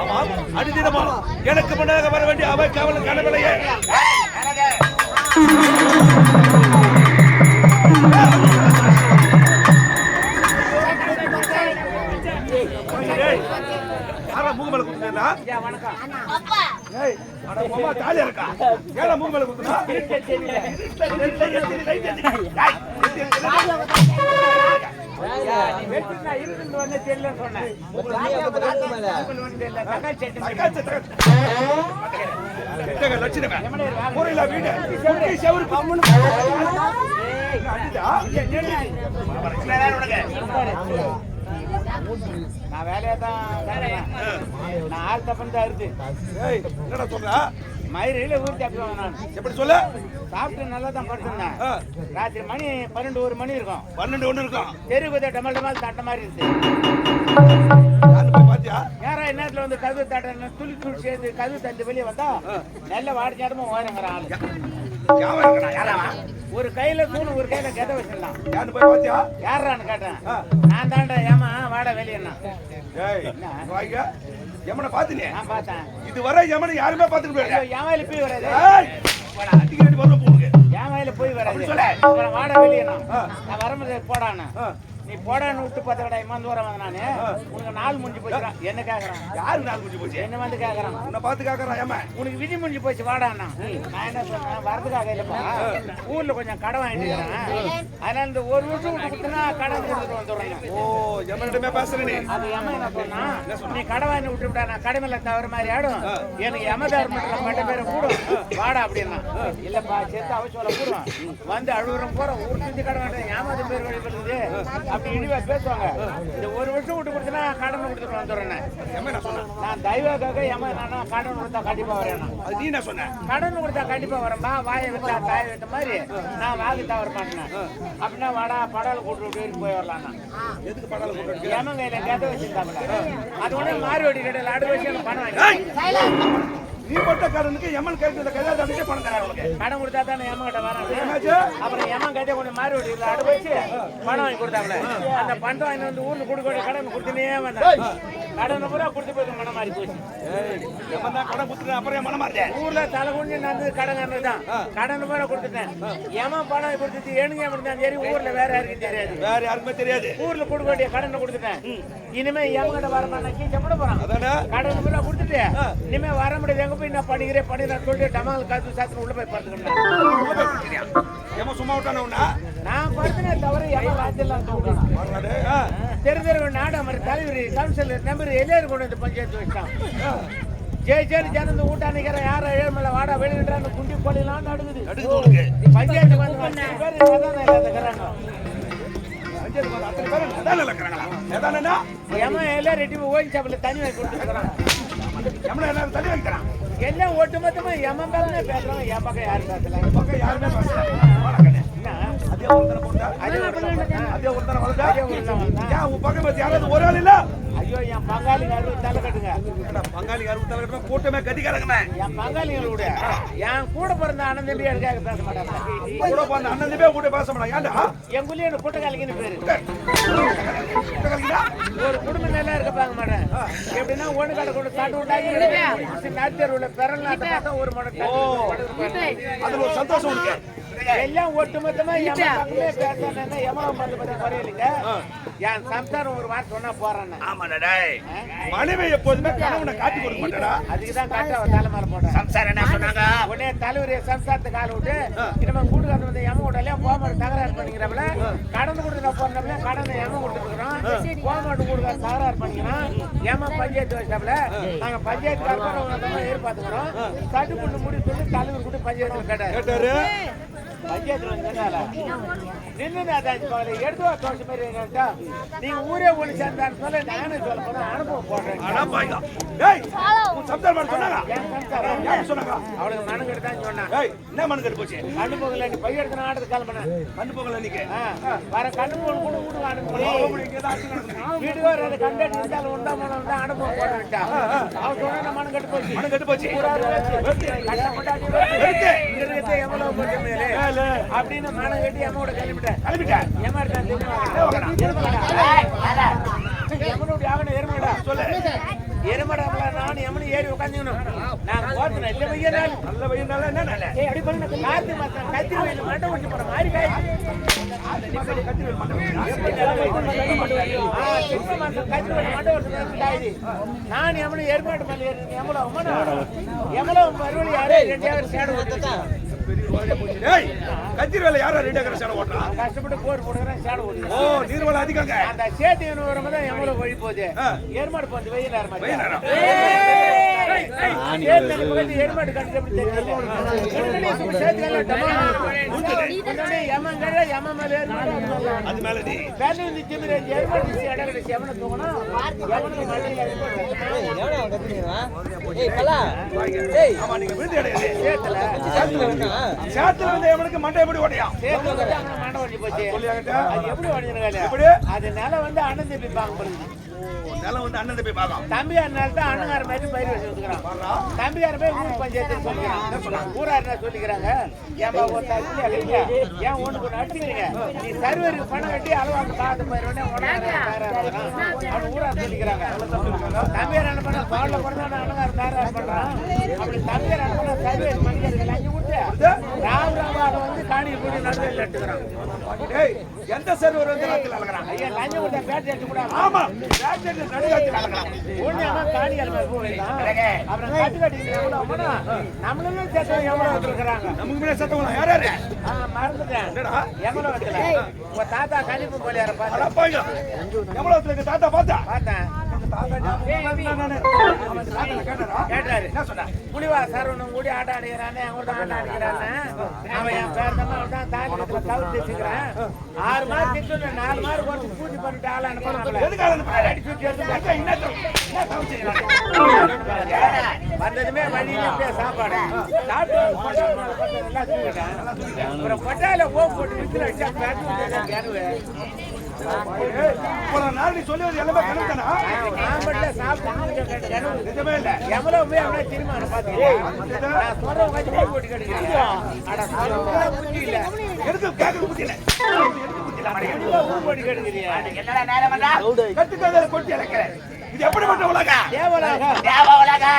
ஆமாம் அடிதினமா எனக்கு முன்னாக வர வேண்டிய அவை காவலன் காணவில்லையே. ஏய், யாரா மூக்கு மேல குத்துனா ஏய் அட மாமா தாலியா இருக்கா? ஏடா மூக்கு மேல குத்துனா? நான் வேலையை தான் நான் ஆள் தப்புன்னு தான் இருக்கு என்னடா சொல்ற? மயிரில் ஊர் தப்புவேன் நான். எப்படி சொல்ல? சாப்பிட்டு நல்லா தான் படுத்திருந்தேன் ராத்திரி மணி பன்னெண்டு ஒரு மணி இருக்கும். பன்னெண்டு ஒண்ணு இருக்கும். தெரு குத்த டமல் டமல் தட்ட மாதிரி இருந்துச்சு. பாத்தியா யாரா நேரத்தில் வந்து கதவு தட்ட துளி துளி சேர்ந்து கதவு தந்து வெளியே வந்தா நல்ல வாடிச்சாடமும் ஓரங்கிற ஆளு. ஒரு கையில தூணு ஒரு கையில கதை வச்சிடலாம் யாரு போய் பாத்தியா யாரான்னு கேட்டேன். நான் தாண்டா ஏமா வாடா ஏய் வாங்க எமனை பாத்தினியே நான் பார்த்தேன். இதுவரை எமனை யாருமே பாத்துட்டு போயிடல. வயல போய் வராது. ஏய்! வாடா அடிக்க வேண்டி வரணும் போடுங்க. வயல போய் வராது. சொல்லு. வாடா வெளியண்ணா ஆ. நான் வரும்போது போடான்னு ஆ. நீ போடான்னு விட்டு பார்த்த கடை இம்மா தூரம் நானு. உனக்கு நாள் முடிஞ்சு போச்சுடா என்ன கேக்குறான்? யாரு நாள் முடிஞ்சு போச்சு? என்ன வந்து கேக்குறான்? உன்னை பார்த்து கேக்குறான் ஏமா உனக்கு விதி முடிஞ்சு போச்சு வாடாண்ணா நான் என்ன சொன்னேன் வரதுக்காக இல்லப்பா ஊர்ல கொஞ்சம் கடை வாங்கிட்டு இருக்கிறேன். அதனால இந்த ஒரு வருஷம் விட்டு கொடுத்தனா கடை கொடுத்துட்டு வந்துடுறேன் ஓ எமனிடமே பேசுற நீ. அது எம என்ன சொன்னா நீ கடை வாங்கி விட்டு விட்டா நான் கடை மேல தவறு மாதிரி ஆடும் எனக்கு எம தர்மத்துல பட்ட பேரை கூடும். வாடா அப்படின்னா. இல்லப்பா செத்து அவசரம் கூடும். வந்து அழுகுறம் போறோம். ஊர் சுத்தி கடை வாங்க ஏமாத பேர் வழிபடுது அப்படி இழிவா பேசுவாங்க. இந்த ஒரு வருஷம் விட்டு கொடுத்தனா கடன் கொடுத்துட்டு வந்துடுறேன் நான் தெய்வக்காக எம நானா கடன் கொடுத்தா கண்டிப்பா வரேன் அது நீ என்ன சொன்ன? கடன் கொடுத்தா கண்டிப்பா வரேன்பா. வாயை விட்டா தாய விட்ட மாதிரி நான் வாங்கி தவற மாட்டேன் அப்படின்னா வாடா படல் கூட்டு விட்டு போய் வரலாம்னா. எதுக்கு படால கையில கதை வச்சிருந்தாங்க அது கடையில் வச்சு எனக்கு பணம் வாங்கி நீ பட்ட கடனுக்கு எமன் கேட்டு கையாத அடிச்சு பணம் தராரு உனக்கு கடன் கொடுத்தா தான் எமன் கிட்ட வரேன். அப்புறம் எமன் கையை கொஞ்சம் மாறுவடி அடு வச்சு பணம் வாங்கி கொடுத்தாங்களே அந்த பணம் வாங்கி வந்து ஊர்ல கொடுக்க கடன் கொடுத்துனே வந்தேன். கடனை பூரா கொடுத்து போய் மனம் மாறி போச்சு. எமன் தான் கடன் குத்துற அப்புறம் மன மாட்டேன் ஊர்ல தலை குஞ்சு நடந்தது கடன் தான். கடன் பூரா கொடுத்துட்டேன். எமன் பணம் கொடுத்துட்டு ஏனுங்க அப்படி தான் சரி ஊர்ல வேற யாருக்கும் தெரியாது. வேற யாருக்குமே தெரியாது. ஊர்ல கொடுக்க வேண்டிய கடனை கொடுத்துட்டேன். இனிமே எவங்கிட்ட வர மாட்டேன் கீழே போறான். அதானே? கடன் பூரா கொடுத்துட்டு இனிமே வர முடியாது. எங்க போய் நான் படிக்கிறேன் படிக்கிறேன் சொல்லிட்டு டமால் காத்து சாத்து உள்ள போய் படுத்துக்கிட்டேன். எமன் சும்மா விட்டானே நான் படுத்தினே தவிர எவன் ஆ. தெரிஞ்சவங்க நாடா மாதிரி தலைவர் கவுன்சிலர் நம்பர் எல்லாரும் கொண்டு வந்து பஞ்சாயத்து வச்சான். ஜெய் ஜெய் ஜனந்த ஊட்டா நிக்கிற யார ஏழ்மலை வாடா வெளியிட்டான்னு குண்டி கொள்ளையெல்லாம் நடுக்குது. பஞ்சாயத்து வந்து அத்தனை பேர் பாரு, அத்தனை எதானேன்னா எமன் எல்லாம் ரெட்டி ஓயின் சாப்பிடல தண்ணி வாங்கி கொடுத்துருக்கான் எல்லாம் ஒட்டு மொத்தமா எமன் பேருமே பேசுறாங்க என் பக்கம் யாரும் பேசல. பக்கம் யாருமே பேசல. அதே ஒருத்தனை போட்டா அதே ஒருத்தனை வளர்த்தா. ஏன் உன் பக்கம் யாராவது ஒரு ஆள் இல்ல? ஐயோ என் பங்காளிங்க அறுபது தலை கட்டுங்க. ஏடா, பங்காளி யாரும் தலைவர்கள் கூட்டமே கட்டிக்கிறாங்கண்ணே என் பங்காளிங்களை விட என் கூட பிறந்த அண்ணன் தம்பி எனக்காக பேச மாட்டாங்க. கூட போன அண்ணன் பேர் கூட பேச மாட்டாங்க. ஏன்டா? என் குள்ளி எனக்கு கூட்டக்காலிங்கன்னு பேரு? ஒரு குடும்பம் நல்லா இருக்க பார்க்க மாட்டேன். எப்படின்னா ஒண்ணு கடை கொண்டு காட்டு விட்டாங்க நாட்டியருள்ள பிறல் நாட்டை பார்த்தா ஒரு மடம் அதுல ஒரு சந்தோஷம் இருக்கு எல்லாம் ஒட்டு மொத்தமா எமன் பக்கமே பேசானேன்னா எமனம் பார்த்து பார்த்தா குறையில்லைங்க என் சம்சாரம் ஒரு வார்த்தை சொன்னா போறேன்னு. ஆமாடா டேய். மனைவி எப்போதுமே கணவனை காட்டி கொடுக்க மாட்டடா. அதுக்கு தான் காட்ட அவன் தலை மேல போட்டேன். சம்சாரம் என்ன சொன்னாங்க? உடனே தலைவர் சம்சாரத்தை கால விட்டு நம்ம கூட்டுக்காரன் வந்து எம விடலையா போமாட்டு தகராறு பண்ணிக்கிறப்பல கடன் கொடுத்து போறப்பல கடனை எம கொடுத்துருக்கிறோம் போமாட்டு கூட்டுக்காரன் தகராறு பண்ணிக்கிறோம். ஏமா பஞ்சாயத்து வச்சாப்ல நாங்க பஞ்சாயத்து காரங்க எதிர்பார்த்துக்கிறோம். தட்டுப்புண்டு முடி சொல்லி தலைவர் கூட்டு பஞ்சாயத்து கேட்டாரு. போறேன் அனுபவம் போடுறேன். ஆனா பாய்ங்க டேய் உன் சப்தார் மாதிரி சொன்னாங்க என் சம்சாரம் யார் சொன்னாங்க? அவளுக்கு மனம் கெடுத்தான்னு சொன்னான் டேய் என்ன மனு கட்டு போச்சு? கண்ணு போகல நீ பைய எடுத்து ஆடுறது கிளம்பினேன். கண்ணு போகல வர கண்ணு போகல கூட வீட்டுக்கு அனுப்பி தான் கண்டு இருந்தாலும் உண்டா மனம் தான் அனுபவம் போட்டு விட்டா அவன் சொன்ன மனம் கெட்டு போச்சு. மனு கட்டு போச்சு. மேலே அப்படின்னு மனம் கட்டி எம்மோட கிளம்பிட்டேன். கிளம்பிட்டேன். ஏமா எடுத்தா தெரியுமா? எமனுடைய அவன எருமடா சொல்லு. எருமடாப்ல நான் எமனு ஏறி உட்காந்துக்கணும் நான் போத்தன இல்ல பையன் நல்ல வயிறுனால என்ன நல்ல? ஏய் அப்படி பண்ணு காத்து மாசம் கத்தி வயல மண்டை ஒட்டி போற மாதிரி காய். கத்தி வயல மண்டை ஒட்டி போற காய் நான் எமனு எருமாட்டு மேல ஏறி எமல எமல மறுபடி யாரே ரெண்டாவது சேடு ஓட்டுச்சு ஏய் கத்திரி வேலை யாரா ரெண்டு ஏக்கர் சேலை ஓட்டுறா கஷ்டப்பட்டு போர் போடுறேன் ஓ ஓட்டுறேன் நீர்வளம் அதிகங்க அந்த சேட்டு வரும்போது தான் எவ்வளோ வழி போகுது. எருமாடு போகுது வெயில் நேரம். வெயில் நேரம். மண்டை எப்படி ஓடையா மண்டை உடைஞ்சு போச்சு. எப்படி உடைஞ்சிருக்காரு? எப்படி? அது நிலம் வந்து அண்ணன் தம்பி பார்க்க. நிலம் வந்து அண்ணன் போய் பார்க்கலாம் தம்பியார்னால தான் அண்ணங்கார மாதிரி பயிர் வச்சு வந்துக்கிறான் தம்பியார் போய் ஊர் பஞ்சாயத்து சொல்லிக்கிறான் ஊரார் சொல்லிக்கிறாங்க? ஏன்பா ஒரு தம்பி இல்லையா ஏன் ஒண்ணு கொண்டு அடிச்சுக்கிறீங்க நீ சர்வருக்கு பணம் கட்டி அளவாக்கு பார்த்து பயிர் உடனே அவன் ஊரார் சொல்லிக்கிறாங்க. தம்பியார் என்ன பண்ண பாடல பண்றான் அப்படி தம்பியார் என்ன பண்ண மணிக்கு லஞ்சம் கொடுத்து ராவு காணியை போட்டு நடுவில் நட்டுக்கிறான் ஏய் எந்த சர்வர் வந்து ராத்திரி அழகிறாங்க ஐயா லஞ்சம் கொடுத்தா பேட்டை எடுத்து கூட ஆமா ராத்திரி நடுராத்திரி அழகிறாங்க ஒண்ணுமா காணிகள் மாதிரி போகலாம். அப்புறம் கட்டு கட்டிக்கிட்டு எவ்வளவு அம்மனா? நம்மளும் சேர்த்து எவ்வளவு வச்சிருக்கிறாங்க? நமக்கு முன்னாடி சத்தவங்களா யார் யாரு மறந்துட்டேன். என்னடா எவ்வளவு வைக்கல? உங்க தாத்தா கணிப்பு போலியார பார்த்தேன். அடப்பாங்க எவ்வளவு எங்க தாத்தா பார்த்தா பார்த்தேன். தாத்தா ஞாபகம் இருந்தா கூடி ஆட்ட அடிக்கிறானே, அவங்கள்ட்ட ஆட்ட அடிக்கிறானே. அவன் என் பேர் தான் அவன் தான் தாக்கத்துல கவுத்து வச்சுக்கிறான். ஆறு மார்க் நாலு பூஜை பண்ணிட்டு அனுப்பணும் வந்ததுமே சாப்பாடு சாப்பிட்டு கொட்டாயில ஓ போட்டு அடிச்சா பேட்டு நாள் எல்லாமே கணக்கு தானா? நான் நிஜமே போய் அப்படியே திரும்ப பாத்தீங்களா நான் உட்காந்து போய் போட்டு புத்தி கேட்கறது புத்தி புத்தி போட்டு கிடைக்கிறீங்க கொட்டி இறக்கிறேன். இது எப்படிப்பட்ட உலகம்? தேவலாக தேவ உலகா.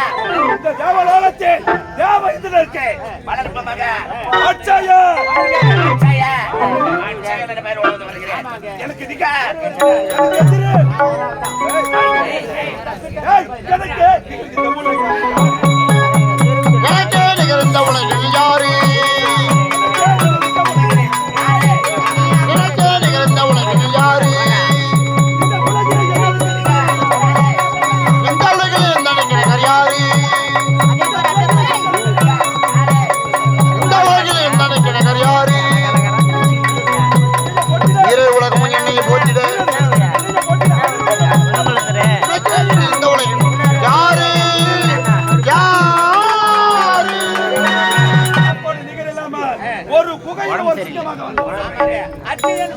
இந்த தேவலோகத்தில் தேவ இந்திரனுக்கு வளர்ப்பு மக. அட்சயா அட்சய. எனக்கு நிக்க எனக்கு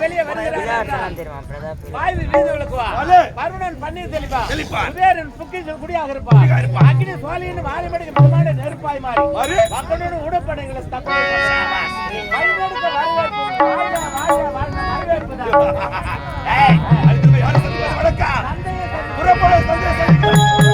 வெளியே வருகிறான் வாய்வு வீதி விளக்குவா. பருவனன் பன்னீர் தெளிப்பா. குபேரன் குடியாக இருப்பா. குடியாக இருப்பான். அக்னி சோழியின் நெருப்பாய் மாறி. மாறி. மக்களோட உடப்படைகளை தக்க வழிநடத்த வரவேற்பு வாழ்க, வாழ்க,